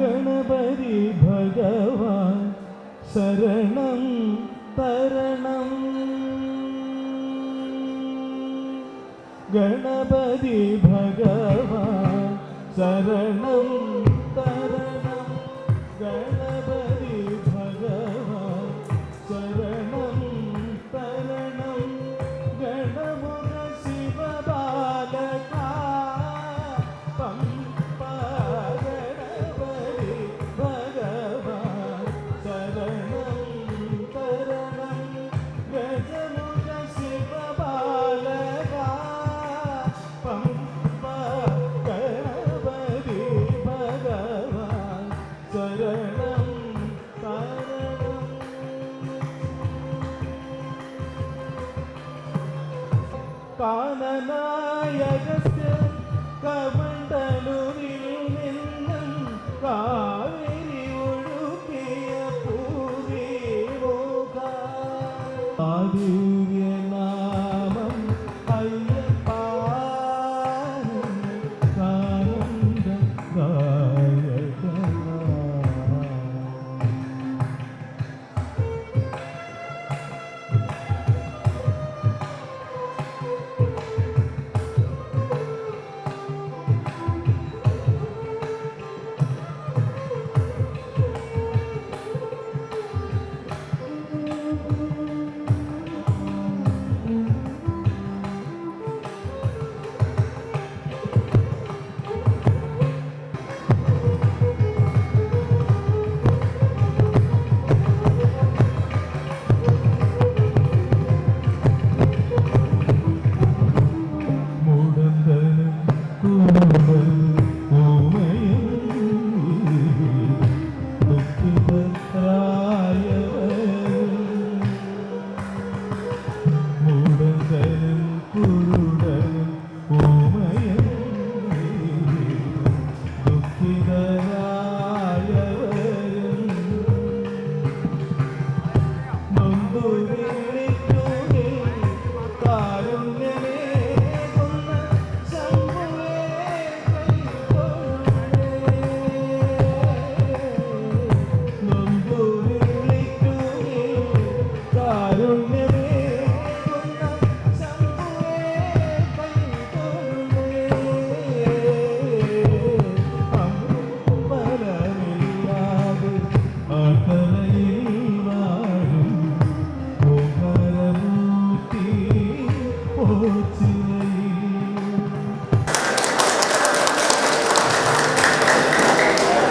ഗണപതി ഭഗവാൻ ശരണം തരണം. ഗണപതി ഭഗവാൻ ശരണം കാനനായകസ്യ കമണ്ഡലൂരിൽ നിന്നും കാവേരി ഒഴുകിയ ആദി